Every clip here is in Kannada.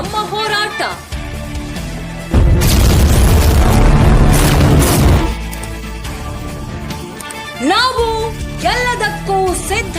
ನಮ್ಮ ಹೋರಾಟ. ನಾವು ಎಲ್ಲದಕ್ಕೂ ಸಿದ್ಧ.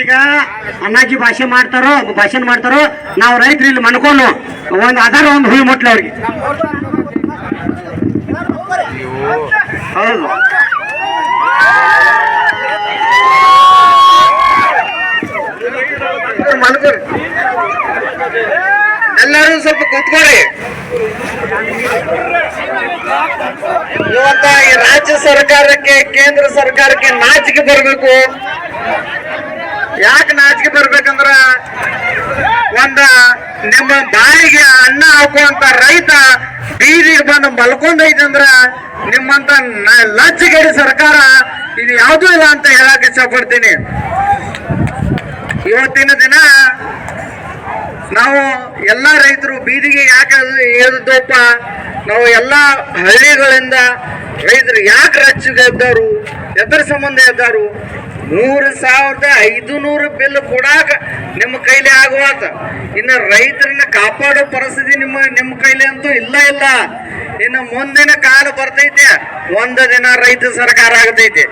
ಈಗ ಅಣ್ಣಾಜಿ ಭಾಷೆ ಮಾಡ್ತಾರೋ ಭಾಷಣ ಮಾಡ್ತಾರೋ, ನಾವು ರೈತರು ಇಲ್ಲಿ ಮನ್ಕೊಂಡು ಒಂದು ಆಧಾರ, ಒಂದು ಹುಯಿ ಮುಟ್ಲ ಅವ್ರಿಗೆ. ಹೌದು. ಎಲ್ಲರೂ ಸ್ವಲ್ಪ ಕೂತ್ಕೊಳ್ಳಿ. ಇವತ್ತ ಈ ರಾಜ್ಯ ಸರ್ಕಾರಕ್ಕೆ, ಕೇಂದ್ರ ಸರ್ಕಾರಕ್ಕೆ ನಾಚಿಕೆ ಬರಬೇಕು. ಯಾಕೆ ನಾಚಿಕೆ ಬರ್ಬೇಕಂದ್ರ ಒಂದ ನಿಮ್ಮ ಬಾಯಿಗೆ ಅನ್ನ ಹಾಕುವಂತ ರೈತ ಬೀದಿಗೆ ಬಂದು ಮಲ್ಕೊಂಡೈತಂದ್ರ ನಿಮ್ಮಂತ ಲಜ್ಜೆಗೇಡಿ ಸರ್ಕಾರ ಇದು ಯಾವುದೂ ಇಲ್ಲ ಅಂತ ಹೇಳಕ್ ಇಷ್ಟಪಡ್ತೀನಿ. ಇವತ್ತಿನ ದಿನ ನಾವು ಎಲ್ಲ ರೈತರು ಬೀದಿಗೆ ಯಾಕೆ ಇಳಿದಪ್ಪ ನಾವು ಎಲ್ಲ ಹಳ್ಳಿಗಳಿಂದ ರೈತರು ಯಾಕೆ ರಚ್ಚಿಗೆ ಎದ್ದಾರು? ಎದ್ರ ಸಂಬಂಧ ಎದ್ದಾರು? ಮೂರು ಸಾವಿರದ ಐದು ನೂರು ಬಿಲ್ ಕೊಡಾಕ ನಿಮ್ಮ ಕೈಲಿ ಆಗುವಾತ. ಇನ್ನು ರೈತರನ್ನ ಕಾಪಾಡೋ ಪರಿಸ್ಥಿತಿ ನಿಮ್ಮ ನಿಮ್ಮ ಕೈಲಿ ಅಂತೂ ಇಲ್ಲ ಇಲ್ಲ. ಇನ್ನು ಮುಂದಿನ ಕಾಲ ಬರ್ತೈತೆ, ಒಂದು ದಿನ ರೈತ ಸರ್ಕಾರ ಆಗತೈತಿ.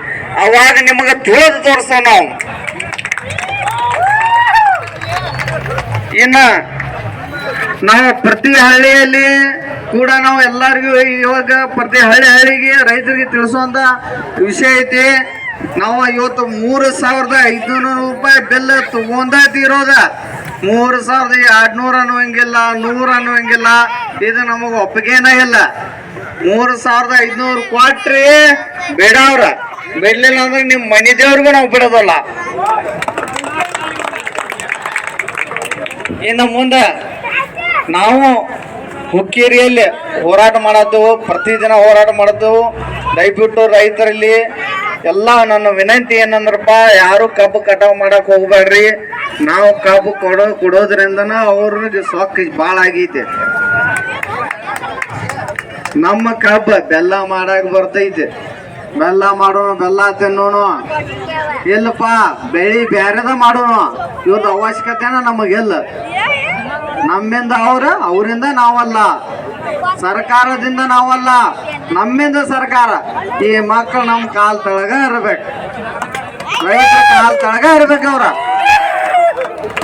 ಅವಾಗ ನಿಮಗೆ ತಿಳಿದು ತೋರಿಸೋ ನಾವು. ಇನ್ನ ನಾವು ಪ್ರತಿ ಹಳ್ಳಿಯಲ್ಲಿ ಕೂಡ ನಾವು ಎಲ್ಲರಿಗೂ ಇವಾಗ ಪ್ರತಿ ಹಳ್ಳಿ ಹಳ್ಳಿಗೆ ರೈತರಿಗೆ ತಿಳಿಸುವಂತ ವಿಷಯ ಐತಿ. ನಾವು ಇವತ್ತು ಮೂರು ಸಾವಿರದ ಐದುನೂರು ರೂಪಾಯಿ ಬೆಲ್ಲ ತಗೊಂಡಿರೋದ ಮೂರು ಸಾವಿರದ ಎರಡ್ನೂರ ಅನ್ನುವಂಗಿಲ್ಲ, ನೂರ ಅನ್ನುವಂಗಿಲ್ಲ. ಇದು ನಮಗೆ ಒಪ್ಪಿಗೆನ ಇಲ್ಲ. ಮೂರು ಸಾವಿರದ ಐದ್ನೂರು ಕೊಟ್ರಿ ಬೇಡವ್ರ ಬಿಡ್ಲಿಲ್ಲ ಅಂದ್ರೆ ನಿಮ್ಮ ಮನಿ ದೇವ್ರಿಗೂ ನಾವು ಬಿಡೋದಲ್ಲ. ಇನ್ನು ಮುಂದೆ ನಾವು ಹುಕ್ಕೇರಿಯಲ್ಲಿ ಹೋರಾಟ ಮಾಡತ್ತೇವು ಪ್ರತಿದಿನ ಹೋರಾಟ ಮಾಡತ್ತೇವು ದಯವಿಟ್ಟು ರೈತರಲ್ಲಿ ಎಲ್ಲ ನನ್ನ ವಿನಂತಿ ಏನಂದ್ರಪ್ಪ, ಯಾರು ಕಬ್ಬು ಕಟಾವು ಮಾಡಕ್ ಹೋಗ್ಬೇಡ್ರಿ. ನಾವು ಕಬ್ಬು ಕೊಡೋ ಕೊಡೋದ್ರಿಂದನ ಅವ್ರಿಗೆ ಸೊಕ್ಕ ಭಾಳ ಆಗೈತೆ. ನಮ್ಮ ಕಬ್ಬ ಬೆಲ್ಲ ಮಾಡಕ್ ಬರ್ತೈತೆ. ಬೆಲ್ಲ ಮಾಡೋಣ, ಬೆಲ್ಲ ತಿನ್ನೋಣ. ಇಲ್ಲಪ್ಪ, ಬೆಳಿ ಬ್ಯಾರೆದ ಮಾಡೋಣ. ಇವ್ರದ್ದು ಅವಶ್ಯಕತೆನ ನಮಗಿಲ್ಲ. ನಮ್ಮಿಂದ ಅವ್ರ, ಅವರಿಂದ ನಾವಲ್ಲ. ಸರ್ಕಾರದಿಂದ ನಾವಲ್ಲ, ನಮ್ಮಿಂದ ಸರ್ಕಾರ. ಈ ಮಕ್ಕಳು ನಮ್ಮ ಕಾಲ್ ತಳಗ ಇರ್ಬೇಕು. ರೈತರ ಕಾಲ್ ತಳಗ ಇರ್ಬೇಕು ಅವ್ರ.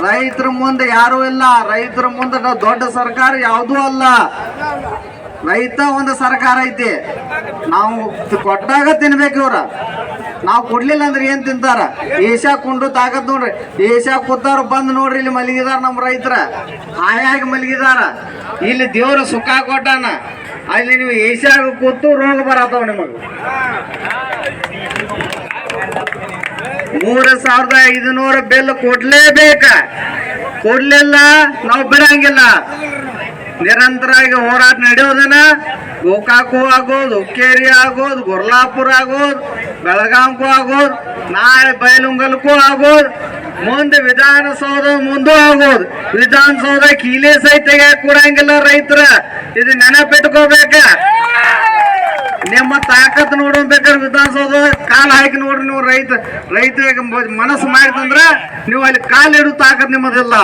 ರೈತರ ಮುಂದೆ ಯಾರು ಇಲ್ಲ. ರೈತರ ಮುಂದೆ ದೊಡ್ಡ ಸರ್ಕಾರ ಯಾವುದೂ ಅಲ್ಲ. ರೈತ ಒಂದು ಸರ್ಕಾರ ಐತಿ. ನಾವು ಕೊಟ್ಟಾಗ ತಿನ್ಬೇಕು ಇವ್ರ. ನಾವು ಕೊಡ್ಲಿಲ್ಲ ಅಂದ್ರೆ ಏನ್ ತಿಂತಾರ? ಏಷ್ಯಾ ಕುಂಡು ತಾಕತ್ ನೋಡ್ರಿ. ಏಷ್ಯಾ ಕೂತಾರ ಬಂದ್ ನೋಡ್ರಿ, ಇಲ್ಲಿ ಮಲಗಿದಾರ ನಮ್ಮ ರೈತರ. ಹಾಯಾಗಿ ಮಲಗಿದಾರ. ಇಲ್ಲಿ ದೇವ್ರ ಸುಖ ಕೊಟ್ಟಾನ. ಅಲ್ಲಿ ನೀವು ಏಷ್ಯಾಗ ಕೂತು ರೋಗ ಬರತಾವ ನಿಮಗೆ. ಮೂರು ಸಾವಿರದ ಐದುನೂರ ಬಿಲ್ ಕೊಡ್ಲೇಬೇಕ. ಕೊಡ್ಲಿಲ್ಲ, ನಾವು ಬಿಡಂಗಿಲ್ಲ. ನಿರಂತರವಾಗಿ ಹೋರಾಟ ನಡೆಯೋದನ್ನ ಗೋಕಾಕು ಆಗೋದು, ಹುಕ್ಕೇರಿ ಆಗೋದು, ಗುರ್ಲಾಪುರ ಆಗೋದು. ಬೆಳಗಾಂಕು ಆಗೋದು, ನಾಳೆ ಬಯಲುಂಗಲ್ಕೂ ಆಗೋದು, ಮುಂದೆ ವಿಧಾನಸೌಧ ಮುಂದೂ ಆಗೋದು. ವಿಧಾನಸೌಧ ಕೀಲೆ ಸಹಿತ ಕೊಡಂಗಿಲ್ಲ ರೈತರ ಇದು ನೆನಪಿಟ್ಕೋಬೇಕ. ನಿಮ್ಮ ತಾಕತ್ ನೋಡು ವಿಧಾನಸೌಧ ಕಾಲ್ ಹಾಕಿ ನೋಡ್ರಿ ನೀವು ರೈತ ರೈತ ಮನಸ್ಸು ಮಾಡಿದಂದ್ರೆ ನೀವು ಅಲ್ಲಿ ಕಾಲ್ ಇಡು ತಾಕತ್ ನಿಮ್ಮದಿಲ್ಲ.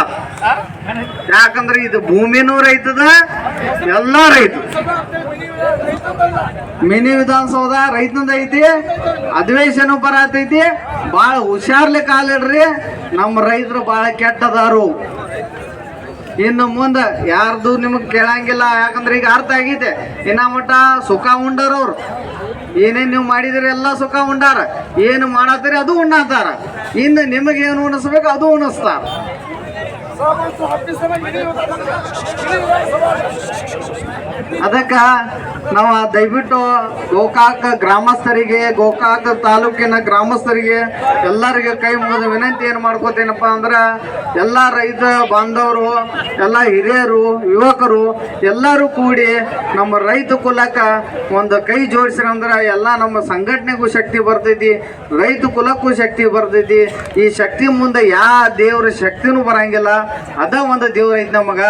ಯಾಕಂದ್ರೆ ಇದು ಭೂಮಿನೂ ರೈತದ, ಎಲ್ಲ ರೈತ ಮಿನಿ ವಿಧಾನಸೌಧ ರೈತನದ ಐತಿ, ಅಧಿವೇಶನ ಬರತೈತಿ ಬಹಳ ಹುಷಾರ್ಲಿ ಕಾಲಿಡ್ರಿ ನಮ್ಮ ರೈತರು ಬಹಳ ಕೆಟ್ಟದಾರು. ಇನ್ನು ಮುಂದೆ ಯಾರ್ದು ನಿಮಗೆ ಕೇಳಂಗಿಲ್ಲ, ಯಾಕಂದ್ರೆ ಈಗ ಅರ್ಥ ಆಗೈತೆ. ಇನ್ನ ಮಟ್ಟ ಸುಖ ಉಂಡಾರ ಅವ್ರು. ಏನೇನು ನೀವು ಮಾಡಿದಿರಿ ಎಲ್ಲ ಸುಖ ಉಂಡಾರ. ಏನು ಮಾಡತ್ತೀರಿ ಅದು ಉಣ್ಣಾತಾರ. ಇನ್ನು ನಿಮಗೇನು ಉಣಿಸ್ಬೇಕು ಅದು ಉಣಿಸ್ತಾರ. ಅದಕ್ಕ ನಾವು ದಯವಿಟ್ಟು ಗೋಕಾಕ ಗ್ರಾಮಸ್ಥರಿಗೆ, ಗೋಕಾಕ ತಾಲೂಕಿನ ಗ್ರಾಮಸ್ಥರಿಗೆ ಎಲ್ಲರಿಗೆ ಕೈ ಮುಗಿದ ವಿನಂತಿ ಏನು ಮಾಡ್ಕೋತೇನಪ್ಪ ಅಂದ್ರೆ, ಎಲ್ಲ ರೈತ ಬಾಂಧವರು, ಎಲ್ಲ ಹಿರಿಯರು, ಯುವಕರು ಎಲ್ಲರೂ ಕೂಡಿ ನಮ್ಮ ರೈತ ಕುಲಕ್ಕ ಒಂದು ಕೈ ಅಂದ್ರೆ ಎಲ್ಲ ನಮ್ಮ ಸಂಘಟನೆಗೂ ಶಕ್ತಿ ಬರ್ತೈತಿ, ರೈತ ಕುಲಕ್ಕೂ ಶಕ್ತಿ ಬರ್ತೈತಿ. ಈ ಶಕ್ತಿ ಮುಂದೆ ಯಾ ದೇವ್ರ ಶಕ್ತಿನೂ ಬರಂಗಿಲ್ಲ. ಅದ ಒಂದು ದೇವ್ರ ಐತಿ ನಮಗ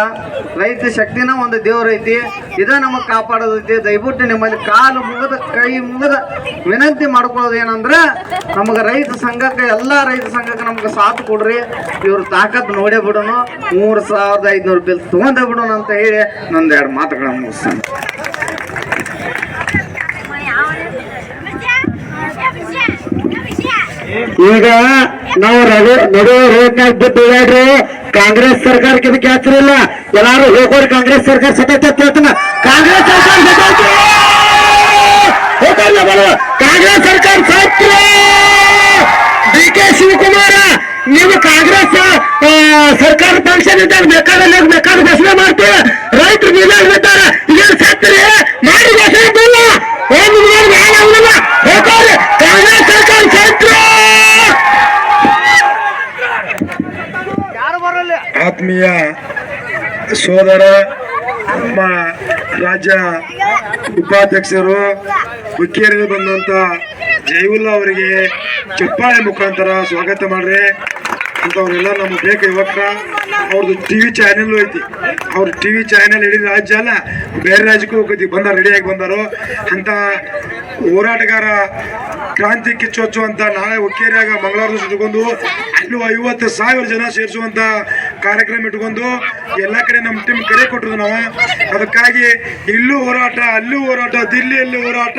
ರೈತ ಶಕ್ತಿನ ಒಂದು ದೇವ್ರ ಐತಿ. ಇದ ನಮಗ್ ಕಾಪಾಡೋದೈತಿ. ದಯವಿಟ್ಟು ನಿಮ್ಮಲ್ಲಿ ಕಾಲು ಮುಗದ, ಕೈ ಮುಗಿದ ವಿನಂತಿ ಮಾಡ್ಕೊಳ್ಳೋದು ಏನಂದ್ರ, ನಮಗ ರೈತ ಸಂಘಕ್ಕೆ, ಎಲ್ಲಾ ರೈತ ಸಂಘಕ್ಕೆ ನಮ್ಗೆ ಸಾಥ್ ಕೊಡ್ರಿ. ಇವ್ರ ತಾಕತ್ ನೋಡೇ ಬಿಡೋಣ ಮೂರ್ ಸಾವಿರದ ಐದ್ನೂರು ಬಿಲ್ ತಗೊಂಡೇ ಬಿಡೋಣ ಅಂತ ಹೇಳಿ ನಂದೆರಡು ಮಾತುಗಳನ್ನ ಮುಗಿಸ್ತಾನೆ. ಈಗ ನಾವು ರಘು ನಡು ರೋಡ್ನಾಗ ಬಿದ್ದು ಹೇಳ್ರಿ ಕಾಂಗ್ರೆಸ್ ಸರ್ಕಾರಕ್ಕೆ ಇದಕ್ಕೆ ಹಚ್ಚರಿಲ್ಲ ಎಲ್ಲಾರು ಹೋಗೋರಿ, ಕಾಂಗ್ರೆಸ್ ಸರ್ಕಾರ ಸತತ ಹೇಳ್ತಾನ ಕಾಂಗ್ರೆಸ್ ಸರ್ಕಾರ ಸತತ ಕಾಂಗ್ರೆಸ್ ಸರ್ಕಾರ ಸತ್ರ ಡಿ ಕೆ ಶಿವಕುಮಾರ, ನೀವು ಕಾಂಗ್ರೆಸ್ ಸರ್ಕಾರ ಫಂಕ್ಷನ್ ಇದ್ದಾಗ ಬೇಕಾದಲ್ಲಿ ಬೇಕಾದ್ರೆ ಘೋಷಣೆ ಮಾಡ್ತೀವಿ ರೈತರು ನಿಲ್ತಾರೆ ಏನು ಸತ್ತರಿ ಮಾಡಿ ಘೋಷಣೆ ಬಿಲ್ಲ ಒಂದು ಮಾಡಿ ಬೇಡ ಅವನಲ್ಲ ಹೋಗೋರಿ ಕಾಂಗ್ರೆಸ್ ಸರ್ಕಾರ ಸತ್ರ ಆತ್ಮೀಯ ಸೋದರ ನಮ್ಮ ರಾಜ್ಯ ಉಪಾಧ್ಯಕ್ಷರು ಹುಕ್ಕೇರಿಗೆ ಬಂದಂತ ಜೈವುಲ್ಲಾ ಅವರಿಗೆ ಚಪ್ಪಾಳೆ ಮುಖಾಂತರ ಸ್ವಾಗತ ಮಾಡ್ರಿ. ಅಂತವ್ರೆಲ್ಲ ನಮ್ಗೆ ಬೇಕು ಇವತ್ತ ಅವ್ರದ್ದು ಟಿ ವಿ ಚಾನೆಲ್ ಐತಿ. ಅವ್ರ ಟಿ ವಿ ಚಾನೆಲ್ ಇಡೀ ರಾಜ್ಯ ಅಲ್ಲ, ಬೇರೆ ರಾಜ್ಯಕ್ಕೂ ಹೋಗತಿ ಬಂದ ರೆಡಿಯಾಗಿ ಬಂದರು. ಅಂತ ಹೋರಾಟಗಾರ ಕ್ರಾಂತಿ ಕಿಚ್ಚು ಅಂತ ನಾಳೆ ಹುಕ್ಕೇರಿಯಾಗ ದಿವಸ ಇಟ್ಕೊಂಡು ಅಲ್ಲಿ ಐವತ್ತು ಸಾವಿರ ಜನ ಸೇರಿಸುವಂತ ಕಾರ್ಯಕ್ರಮ ಇಟ್ಕೊಂಡು ಎಲ್ಲ ಕಡೆ ನಮ್ಮ ಟೀಮ್ ಕರೆ ಕೊಟ್ಟರು ನಾವು. ಅದಕ್ಕಾಗಿ ಇಲ್ಲೂ ಹೋರಾಟ, ಅಲ್ಲೂ ಹೋರಾಟ, ದಿಲ್ಲಿಯಲ್ಲಿ ಹೋರಾಟ,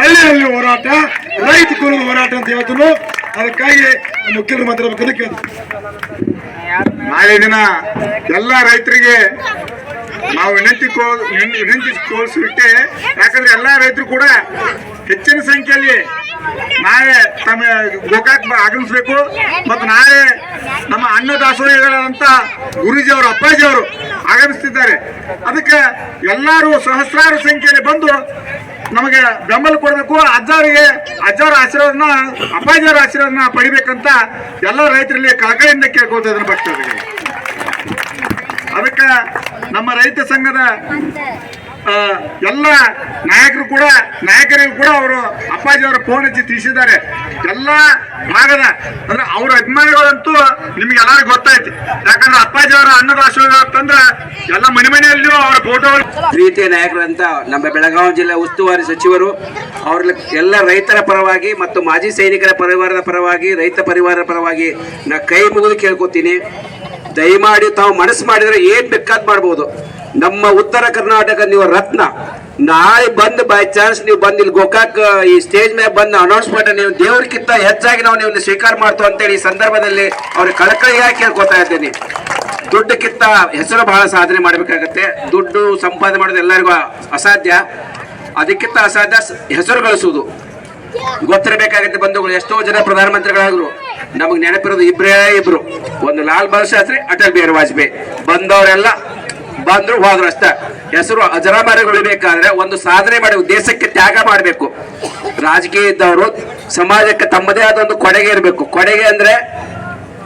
ಹಳ್ಳಿಯಲ್ಲಿ ಹೋರಾಟ, ರೈತ ಕುಲದ ಹೋರಾಟ ಅಂತ ಹೇಳ್ತನು. ಅದಕ್ಕಾಗಿ ಮುಖ್ಯರು ಮಾತಾಡ್ಬೇಕಂತ ಕೇಳ್ತೀನಿ ನಾಳೆ ದಿನ ಎಲ್ಲ ರೈತರಿಗೆ ನಾವು ವಿನಂತಿ ಕೋ ವಿನ್- ವಿನಂತಿ ತೋರಿಸ್ಬಿಟ್ಟೆ. ಯಾಕಂದ್ರೆ ಎಲ್ಲ ರೈತರು ಕೂಡ ಹೆಚ್ಚಿನ ಸಂಖ್ಯೆಯಲ್ಲಿ ನಾಳೆ ತಮ್ಮ ಗೋಕಾಕ್ ಆಗಮಿಸ್ಬೇಕು. ಮತ್ತು ನಾಳೆ ನಮ್ಮ ಅನ್ನದಾಸೋಹಿಗಳಂತ ಗುರೂಜಿ ಅವರು, ಅಪ್ಪಾಜಿ ಆಗಮಿಸ್ತಿದ್ದಾರೆ. ಅದಕ್ಕೆ ಎಲ್ಲರೂ ಸಹಸ್ರಾರು ಸಂಖ್ಯೆಯಲ್ಲಿ ಬಂದು ನಮಗೆ ಬೆಂಬಲ ಕೊಡಬೇಕು. ಅಜ್ಜಾರಿಗೆ, ಅಜ್ಜಾರ ಆಶೀರ್ವಾದನ, ಅಪ್ಪಾಜಿಯವರ ಆಶೀರ್ವಾದನ ಪಡಿಬೇಕಂತ ಎಲ್ಲ ರೈತರಲ್ಲಿ ಕಳಕಳಿಯಿಂದ ಕೇಳ್ಕೊಳ್ತಾ ಭಕ್ತರಿಗೆ. ಅದಕ್ಕೆ ನಮ್ಮ ರೈತ ಸಂಘದ ಎಲ್ಲ ನಾಯಕರು ಕೂಡ, ನಾಯಕರಿಗೂ ಕೂಡ ಅವರು ಅಪ್ಪಾಜಿ ಅವರ ಫೋನ್ ಹಚ್ಚಿ ತಿಳಿಸಿದ್ದಾರೆ. ಎಲ್ಲ ಭಾಗದ, ಅಂದ್ರೆ ಅವ್ರ ಅಭಿಮಾನಿಗಳಂತೂ ನಿಮ್ಗೆ ಎಲ್ಲರಿಗೂ ಗೊತ್ತಾಯ್ತು. ಯಾಕಂದ್ರೆ ಅಪ್ಪಾಜಿ ಅವರ ಅನ್ನದ ಅಂತಂದ್ರೆ ಎಲ್ಲ ಮನೆ ಮನೆಯಲ್ಲಿಯೂ ಅವರ ಫೋಟೋ ಪ್ರೀತಿಯ ನಾಯಕರಂತ ನಮ್ಮ ಬೆಳಗಾವಿ ಜಿಲ್ಲೆ ಉಸ್ತುವಾರಿ ಸಚಿವರು ಅವ್ರ ಎಲ್ಲ ರೈತರ ಪರವಾಗಿ ಮತ್ತು ಮಾಜಿ ಸೈನಿಕರ ಪರಿವಾರದ ಪರವಾಗಿ, ರೈತ ಪರಿವಾರದ ಪರವಾಗಿ ನಾ ಕೈ ಮುಗಿದು ಕೇಳ್ಕೊತೀನಿ. ದಯಮಾಡಿ ತಾವು ಮನಸ್ಸು ಮಾಡಿದ್ರೆ ಏನ್ ಬೇಕಾದ್ ಮಾಡ್ಬೋದು. ನಮ್ಮ ಉತ್ತರ ಕರ್ನಾಟಕ ನೀವು ರತ್ನ. ನಾಳೆ ಬಂದು ಬೈ ಚಾನ್ಸ್ ನೀವು ಬಂದು ಇಲ್ಲಿ ಗೋಕಾಕ್, ಈ ಸ್ಟೇಜ್ ಮೇಲೆ ಬಂದು ಅನೌನ್ಸ್ಮೆಂಟ್ ನೀವು ದೇವ್ರಕ್ಕಿಂತ ಹೆಚ್ಚಾಗಿ ನಾವು ನೀವು ಸ್ವೀಕಾರ ಮಾಡ್ತೋ ಅಂತೇಳಿ ಈ ಸಂದರ್ಭದಲ್ಲಿ ಅವ್ರಿಗೆ ಕಳಕಳಿಯಾಗಿ ಕೇಳ್ಕೊತಾ ಇದ್ದೀನಿ. ದುಡ್ಡಕ್ಕಿಂತ ಹೆಸರು ಬಹಳ ಸಾಧನೆ ಮಾಡಬೇಕಾಗತ್ತೆ. ದುಡ್ಡು ಸಂಪಾದನೆ ಮಾಡೋದು ಎಲ್ಲರಿಗೂ ಅಸಾಧ್ಯ. ಅದಕ್ಕಿಂತ ಅಸಾಧ್ಯ ಹೆಸರು ಗಳಿಸುವುದು. ಗೊತ್ತಿರಬೇಕಾಗತ್ತೆ ಬಂಧುಗಳು, ಎಷ್ಟೋ ಜನ ಪ್ರಧಾನಮಂತ್ರಿಗಳಾದ್ರು. ನಮಗೆ ನೆನಪಿರೋದು ಇಬ್ಬರೇ ಇಬ್ರು. ಒಂದು ಲಾಲ್ ಬಹದ್ದೂರ್ ಶಾಸ್ತ್ರಿ, ಅಟಲ್ ಬಿಹಾರಿ ವಾಜಪೇಯಿ. ಬಂದವರೆಲ್ಲ ಬಂದ್ರು ಹೋದ್ರು ಅಷ್ಟೇ. ಹೆಸರು ಅಜರಾಮರಗೊಳಿಬೇಕಾದ್ರೆ ಒಂದು ಸಾಧನೆ ಮಾಡಿ ದೇಶಕ್ಕೆ ತ್ಯಾಗ ಮಾಡಬೇಕು. ರಾಜಕೀಯ ಇದ್ದವರು ಸಮಾಜಕ್ಕೆ ತಮ್ಮದೇ ಆದ ಒಂದು ಕೊಡುಗೆ ಇರಬೇಕು. ಕೊಡುಗೆ ಅಂದ್ರೆ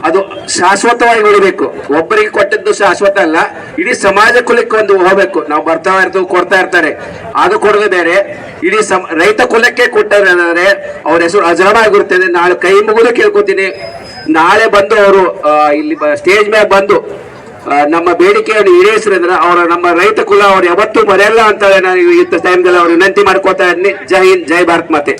ಅದು ಶಾಶ್ವತವಾಗಿ ಉಳಿಬೇಕು. ಒಬ್ಬರಿಗೆ ಕೊಟ್ಟಿದ್ದು ಶಾಶ್ವತ ಅಲ್ಲ, ಇಡೀ ಸಮಾಜ ಕುಲಕ್ಕೆ ಒಂದು ಹೋಗ್ಬೇಕು. ನಾವು ಬರ್ತಾ ಇರ್ತೀವಿ, ಕೊಡ್ತಾ ಇರ್ತಾರೆ. ಅದು ಕೊಡೋದು ಬೇರೆ. ಇಡೀ ಸಮ, ರೈತ ಕುಲಕ್ಕೆ ಕೊಟ್ಟರೆ ಅವ್ರ ಹೆಸರು ಅಜರಾಗಿರುತ್ತದೆ ನಾಳೆ ಕೈ ಮುಗಿದು ಕೇಳ್ಕೊತೀನಿ. ನಾಳೆ ಬಂದು ಅವರು ಇಲ್ಲಿ ಸ್ಟೇಜ್ ಮೇಲೆ ಬಂದು ನಮ್ಮ ಬೇಡಿಕೆಯನ್ನು ಈಡೇರಿಸಿದ್ರೆ ಅವರ ನಮ್ಮ ರೈತ ಕುಲ ಅವ್ರು ಯಾವತ್ತೂ ಮರೆಯಲ್ಲ ಅಂತ ನಾನು ಈ ಟೈಮ್ದಲ್ಲಿ ಅವರು ವಿನಂತಿ ಮಾಡ್ಕೋತಾ ಇದ್ದೀನಿ ಜೈ ಹಿಂದ್, ಜೈ ಭಾರತ್ ಮಾತೆ.